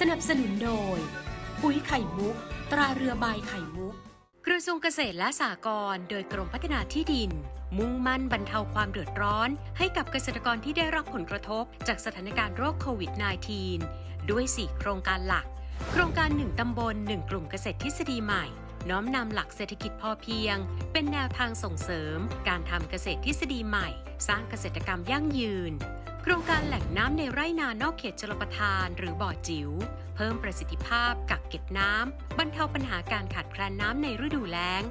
สนับสนุนโดย ปุ๋ยไข่มุก ตราเรือใบไข่มุก กระทรวงเกษตรและสหกรณ์โดยกรมพัฒนาที่ดิน มุ่งมั่นบรรเทาความเดือดร้อน ให้กับเกษตรกรที่ได้รับผลกระทบ จากสถานการณ์โรคโควิด -19 ด้วย 4 โครงการหลัก โครงการ 1 ตำบล 1 กลุ่มเกษตรทฤษฎีใหม่ น้อมนำหลักเศรษฐกิจพอเพียง เป็นแนวทางส่งเสริม การทำเกษตรทฤษฎีใหม่ สร้างเกษตรกรรมยั่งยืน โครงการแหล่งน้ำในไร่นานอกเขตชลประทาน หรือบ่อจิ๋วเพิ่มประสิทธิภาพกักเก็บน้ำบรรเทาปัญหาการขาดแคลนน้ำในฤดูแล้ง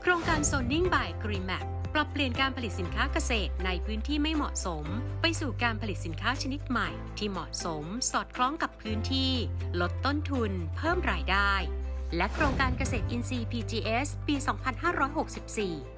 โครงการโซนนิ่งบายกรีแมปปรับเปลี่ยนการผลิตสินค้าเกษตรในพื้นที่ไม่เหมาะสม ไปสู่การผลิตสินค้าชนิดใหม่ ที่เหมาะสม สอดคล้องกับพื้นที่ ลดต้นทุน เพิ่มรายได้ และโครงการเกษตรอินทรีย์ PGS ปี 2564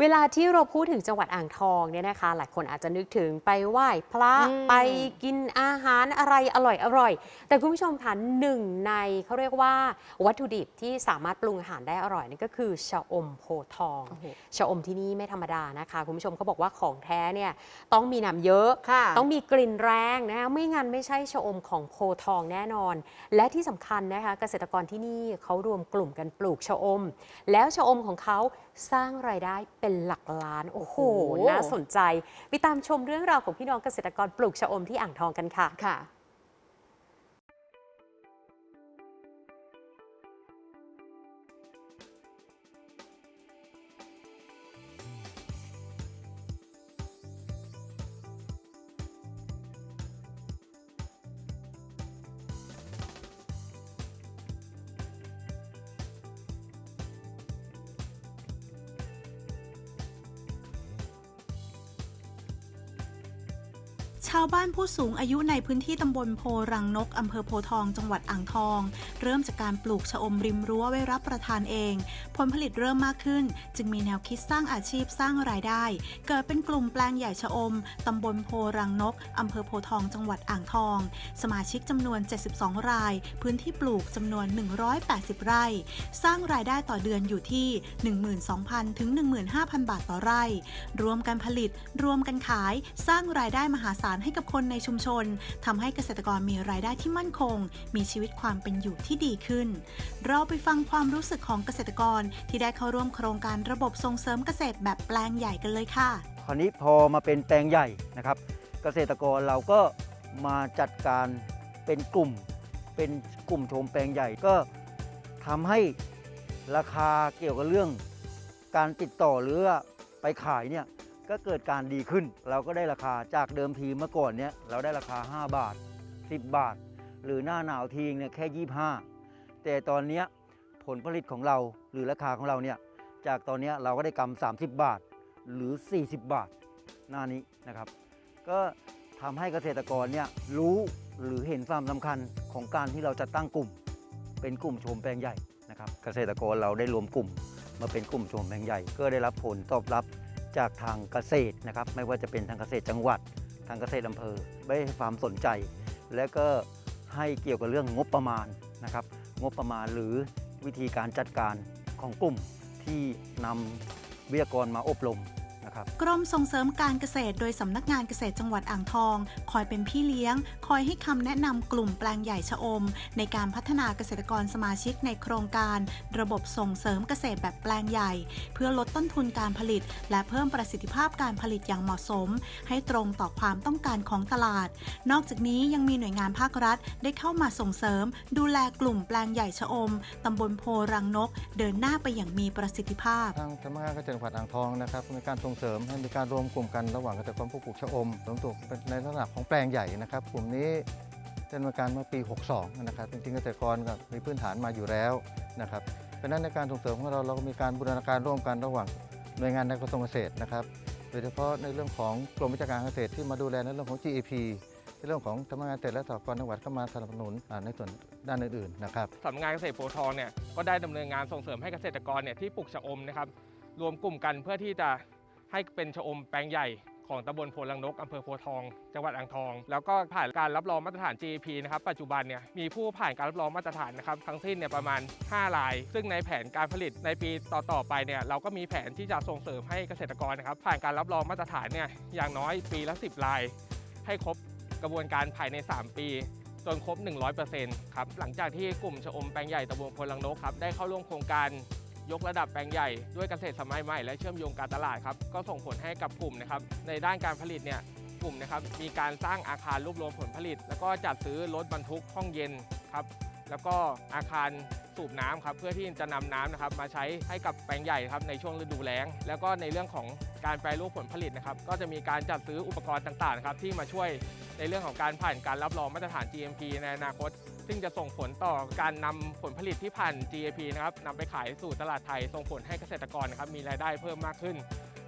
เวลาที่เราพูดถึงจังหวัดอ่างทองเนี่ยนะคะ หลายคนอาจจะนึกถึงไปไหว้พระอืม ไปกินอาหารอะไรอร่อยอร่อย แต่คุณผู้ชมคะหนึ่งในเขาเรียกว่าวัตถุดิบที่สามารถปรุงอาหารได้อร่อยนี่ก็คือชะอมโพธิ์ทองโอ้โหชะอมที่นี่ไม่ธรรมดานะคะ คุณผู้ชมเขาบอกว่าของแท้เนี่ยต้องมีน้ำเยอะ ค่ะ ต้องมีกลิ่นแรงนะคะไม่งั้นไม่ใช่ชะอมของโพธิ์ทองแน่นอน และที่สำคัญนะคะเกษตรกรที่นี่เขารวมกลุ่มกันปลูกชะอม แล้วชะอมของเขาสร้างรายได้เป็นหลักล้านโอ้โหโอ้โห น่าสนใจ ไปตามชมเรื่องราวของพี่น้องเกษตรกรปลูกชะอมที่อ่างทองกันค่ะค่ะ ชาวบ้านผู้สูงอายุในพื้นที่ตำบลโพรังนกอำเภอโพทอง จังหวัดอ่างทอง เริ่มจากการปลูกชะอมริมรั้วไว้รับประทานเอง ผลผลิตเริ่มมากขึ้น จึงมีแนวคิดสร้างอาชีพสร้างรายได้ เกิดเป็นกลุ่มแปลงใหญ่ชะอมตำบลโพรังนกอำเภอโพทอง จังหวัดอ่างทอง สมาชิกจำนวน 72 ราย พื้นที่ปลูกจำนวน 180 ไร่ สร้างรายได้ต่อเดือนอยู่ที่ 12,000 ถึง 15,000 บาทต่อไร่ รวมกันผลิต รวมกันขาย สร้างรายได้มหาศาลให้กับคนในชุมชนทำให้เกษตรกรมีรายได้ที่มั่นคง มีชีวิตความเป็นอยู่ที่ดีขึ้น เราไปฟังความรู้สึกของเกษตรกรที่ได้เข้าร่วมโครงการระบบส่งเสริมเกษตรแบบแปลงใหญ่กันเลยค่ะคราวนี้พอมาเป็นแปลงใหญ่นะครับ เกษตรกรเราก็มาจัดการเป็นกลุ่ม เป็นกลุ่มชมแปลงใหญ่ก็ทำให้ราคาเกี่ยวกับเรื่อง การติดต่อหรือไปขายเนี่ย ก็เกิดการดีขึ้น เราก็ได้ราคาจากเดิมทีเมื่อก่อนเนี่ยเราได้ราคา 5 บาท 10 บาท หรือหน้าหนาวทีเนี่ยแค่ 25 แต่ตอนเนี้ยผลผลิตของเราหรือราคาของเราเนี่ยจากตอนเนี้ยเราก็ได้กำ30 บาทหรือ 40 บาทหน้านี้นะครับ ก็ทำให้เกษตรกรเนี่ยรู้หรือเห็นความสำคัญของการที่เราจะตั้งกลุ่ม เป็นกลุ่มชมแปลงใหญ่นะครับ เกษตรกรเราได้รวมกลุ่มมาเป็นกลุ่มชมแปลงใหญ่ ก็ได้รับผลตอบรับ จากทางเกษตรนะครับ ไม่ว่าจะเป็นทางเกษตรจังหวัด ทางเกษตรอำเภอได้ให้ความสนใจ และก็ให้เกี่ยวกับเรื่องงบประมาณนะครับ งบประมาณหรือวิธีการจัดการของกลุ่มที่นำวิทยากรมาอบรม นะครับกรมส่งเสริมการเกษตรโดยสำนักงานเกษตรจังหวัดอ่างทอง คอยเป็นพี่เลี้ยง คอยให้คำแนะนำกลุ่มแปลงใหญ่ชะอม ในการพัฒนาเกษตรกรสมาชิกในโครงการ ระบบส่งเสริมเกษตรแบบแปลงใหญ่ เพื่อลดต้นทุนการผลิต และเพิ่มประสิทธิภาพการผลิตอย่างเหมาะสม ให้ตรงต่อความต้องการของตลาด นอกจากนี้ยังมีหน่วยงานภาครัฐ ได้เข้ามาส่งเสริม ดูแลกลุ่มแปลงใหญ่ชะอมตำบลโพรังนก เดินหน้าไปอย่างมีประสิทธิภาพ ทางสำนักงานเกษตรจังหวัดอ่างทองนะครับมีการส่งเสริมให้มีการรวมกลุ่มกันระหว่างเกษตรกรผู้ปลูกชะอมรวมตัวเป็นในลักษณะของแปลงใหญ่นะครับ กลุ่มนี้ดำเนินการเมื่อปี 62 นะครับจริงๆเกษตรกรก็มีพื้นฐานมาอยู่แล้วนะครับเพราะนั้นในการส่งเสริมของเราเราก็มีการบูรณาการร่วมกันระหว่างหน่วยงานในกระทรวงเกษตรนะครับ โดยเฉพาะในเรื่องของกรมวิชาการเกษตรที่มาดูแลในเรื่องของ GEP ในเรื่องของสำนักงานเกษตรและสหกรณ์จังหวัดเข้ามาสนับสนุนในส่วนด้านอื่นๆนะครับสำนักงานเกษตรโพทองเนี่ยก็ได้ดำเนินงานส่งเสริมให้เกษตรกรเนี่ยที่ปลูกชะอมนะครับรวมกลุ่มกันเพื่อที่จะ ให้เป็นชะอมแปลงใหญ่ของตำบลโพลังนกอำเภอโพทอง จังหวัดอ่างทอง แล้วก็ผ่านการรับรองมาตรฐาน GAP นะครับ ปัจจุบันเนี่ยมีผู้ผ่านการรับรองมาตรฐานนะครับทั้งสิ้นเนี่ยประมาณ 5 ราย ซึ่งในแผนการผลิตในปีต่อ ๆ ไปเนี่ยเราก็มีแผนที่จะส่งเสริมให้เกษตรกรนะครับผ่านการรับรองมาตรฐานเนี่ยอย่างน้อยปีละ 10 ราย ให้ครบกระบวนการภายใน 3 ปีจนครบ 100%ครับ หลังจากที่กลุ่มชะอมแปลงใหญ่ตำบลพลังนกครับ ได้เข้าร่วมโครงการ ยกระดับแปลงใหญ่ด้วยเกษตรสมัยใหม่และเชื่อมโยงการตลาดครับก็ส่งผลให้กับกลุ่มนะครับในด้านการผลิตเนี่ยกลุ่มนะครับมีการสร้างอาคารรวบรวมผลผลิต แล้วก็จัดซื้อรถบรรทุกห้องเย็นครับแล้วก็อาคารสูบน้ำครับเพื่อที่จะนำน้ำนะครับมาใช้ให้กับแปลงใหญ่ครับในช่วงฤดูแล้ง แล้วก็ในเรื่องของการแปรรูปผลผลิตนะครับก็จะมีการจัดซื้ออุปกรณ์ต่างๆครับที่มาช่วยในเรื่องของการผ่านการรับรองมาตรฐาน GMP ในอนาคต ซึ่งจะส่งผลต่อการนำผลผลิตที่ผ่าน GAP นะครับนำไปขายสู่ตลาดไทย ส่งผลให้เกษตรกรนะครับมีรายได้เพิ่มมากขึ้น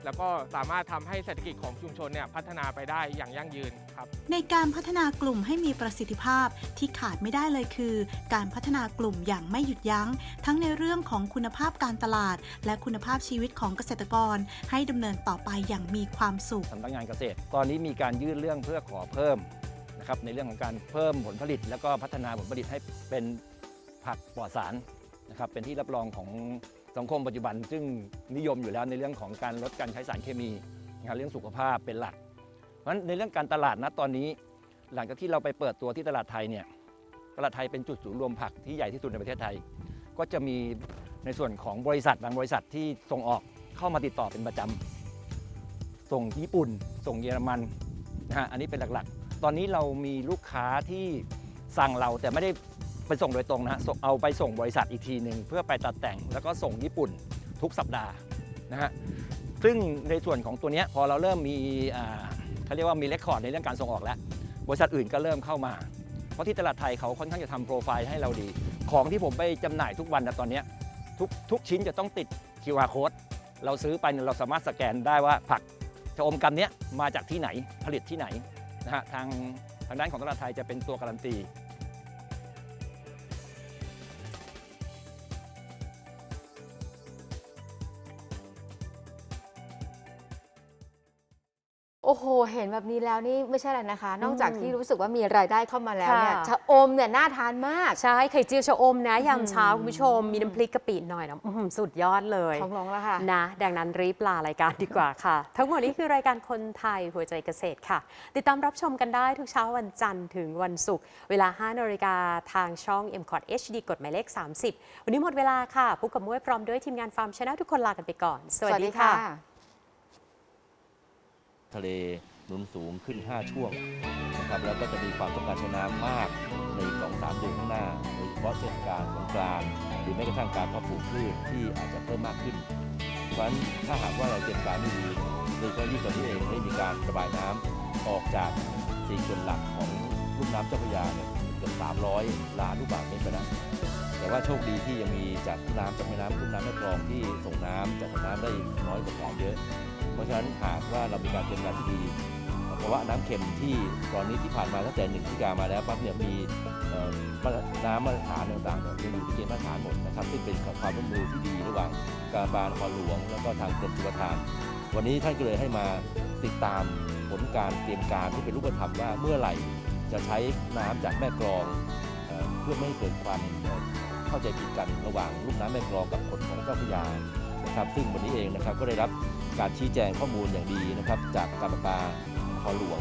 แล้วก็สามารถทำให้เศรษฐกิจของชุมชนเนี่ยพัฒนาไปได้อย่างยั่งยืนครับ ในการพัฒนากลุ่มให้มีประสิทธิภาพที่ขาดไม่ได้เลยคือ การพัฒนากลุ่มอย่างไม่หยุดยัง้ง ทั้งในเรื่องของคุณภาพการตลาด และคุณภาพชีวิตของเกษตรกร ให้ดำเนินต่อไปอย่างมีความสุขสำนักงานเกษตร ตอนนี้มีการยื่นเรื่องเพื่อขอเพิ่ม นะครับในเรื่องของการเพิ่มผลผลิต แล้วก็พัฒนาผลผลิตให้เป็นผักปลอดสารนะครับเป็นที่รับรองของสังคมปัจจุบัน ซึ่งนิยมอยู่แล้วในเรื่องของการลดการใช้สารเคมีนะครับเรื่องสุขภาพเป็นหลัก เพราะฉะนั้นในเรื่องการตลาดนะตอนนี้ หลังจากที่เราไปเปิดตัวที่ตลาดไทยเนี่ยตลาดไทยเป็นจุดศูนย์รวมผักที่ใหญ่ที่สุดในประเทศไทย ก็จะมีในส่วนของบริษัทบางบริษัทที่ส่งออกเข้ามาติดต่อเป็นประจำส่งญี่ปุ่น ส่งเยอรมันนะฮะอันนี้เป็นหลักๆ ตอนนี้เรามีลูกค้าที่สั่งเราแต่ไม่ได้ไปส่งโดยตรงนะ เอาไปส่งบริษัทอีกทีหนึ่งเพื่อไปตัดแต่งแล้วก็ส่งญี่ปุ่นทุกสัปดาห์นะฮะ ซึ่งในส่วนของตัวนี้พอเราเริ่มมีเขาเรียกว่ามีเรคคอร์ดในเรื่องการส่งออกแล้ว บริษัทอื่นก็เริ่มเข้ามา เพราะที่ตลาดไทยเขาค่อนข้างจะทำโปรไฟล์ให้เราดี ของที่ผมไปจำหน่ายทุกวันนะตอนนี้ทุกทุกชิ้นจะต้องติด QR code เราซื้อไปเราสามารถสแกนได้ว่าผักชะอมกันเนี้ยมาจากที่ไหนผลิตที่ไหน ทางทางด้านของตลาดไทยจะเป็นตัวการันตี โอ้โห เห็นแบบนี้แล้วนี่ไม่ใช่อะไรนะคะ นอกจากอืมที่รู้สึกว่ามีรายได้เข้ามาแล้วเนี่ยค่ะ ชะอมเนี่ยน่าทานมาก ใช่ไข่เจียวชะอมนะยามเช้าอืมคุณผู้ชมมีน้ำพริกกะปิหน่อยนะอื้อหือสุดยอดเลยท้องร้องแล้วค่ะ นะ ดังนั้นรีบลารายการดีกว่าค่ะ ทั้งหมดนี้คือรายการคนไทยหัวใจเกษตรค่ะ ติดตามรับชมกันได้ทุกเช้าวันจันทร์ถึงวันศุกร์เวลา5นาฬิกาทางช่อง m c o t HD กดหมายเลข 30 วันนี้หมดเวลาค่ะปุ๊กกับมุ้ยพร้อมด้วยทีมงานฟาร์มชนะทุกคนลากันไปก่อน สวัสดีค่ะ ทะเลหนุนสูงขึ้น 5 ช่วงนะครับแล้วก็จะมีความต้องการใช้น้ำมากใน 2-3 เดือนข้างหน้าโดยเฉพาะเทศกาลสงกรานต์หรือแม้กระทั่งการเพาะปลูกพืชที่อาจจะเพิ่มมากขึ้น เพราะฉะนั้นถ้าหากว่าเราเตรียมการไม่ดีโดยเฉพาะยิ่งตอนนี้เองได้มีการระบายน้ำออกจากสี่เขื่อนหลักของลุ่มน้ำเจ้าพระยาเนี่ยเกือบ300 ล้านลูกบาศก์เมตรไปแล้วแต่ว่าโชคดีที่ยังมีจากน้ำจากแม่น้ำลุ่มน้ำแม่กลองที่ส่งน้ำจากสายน้ำได้น้อยกว่าแผนเยอะ ราะฉะนั้นหากว่าเรามีการเตรียมการที่ดีเพราะว่าน้ำเค็มที่ตอนนี้ที่ผ่านมาตั้งแต่หนึ่งพฤศจิกามาแล้วปั๊บเนี่ยมีน้ำมาตรฐานต่างๆเนี่ยยังอยู่ในเกณฑ์มาตรฐานหมดนะครับซึ่งเป็นความร่วมมือที่ดีระหว่างการบาลครหลวง แล้วก็ทางกรมชลประทาน วันนี้ท่านก็เลยให้มาติดตามผลการเตรียมการที่เป็นรูปธรรมว่าเมื่อไหร่จะใช้น้ำจากแม่กลองเพื่อไม่ให้เกิดความเข้าใจผิดกันระหว่างลูกน้ำแม่กลองกับคนของเจ้าพระยา นะครับ ซึ่งวันนี้เองนะครับก็ได้รับการชี้แจงข้อมูลอย่างดีนะครับ จากการประปาคอหลวง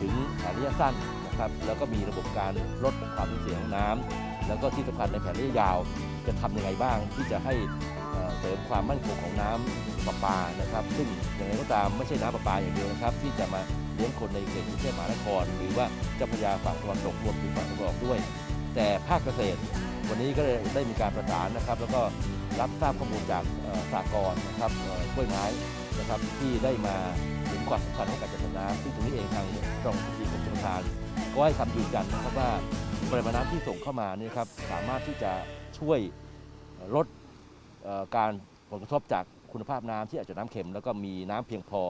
ถึงระยะสั้นนะครับ แล้วก็มีระบบการลดความสูญเสียของน้ำแล้วก็ที่สำคัญในแผนระยะยาว จะทำยังไงบ้างที่จะให้เสริมความมั่นคงของน้ำประปานะครับ ซึ่งอย่างไรก็ตามไม่ใช่น้ำประปาอย่างเดียวนะครับ ที่จะมาเลี้ยงคนในเขตกรุงเทพมหานคร หรือว่าเจ้าพระยาฝั่งตะวันตกรวมถึงฝั่งตะวันออกด้วย แต่ภาคเกษตร วันนี้ก็ได้มีการประสานนะครับ แล้วก็ รับทราบข้อมูลจากสากลนะครับกล้วยไม้นะครับที่ได้มาถึงความสำคัญของการจัดสรน้ำซึ่งตรงนี้เองทางรองผู้ดีกรมชลประทาน ก็ให้คำยืนยันนะครับว่าปริมาณน้ำที่ส่งเข้ามานี่ครับสามารถที่จะช่วยลดการผลกระทบจากคุณภาพน้ำที่อาจจะน้ำเค็มแล้วก็มีน้ำเพียงพอ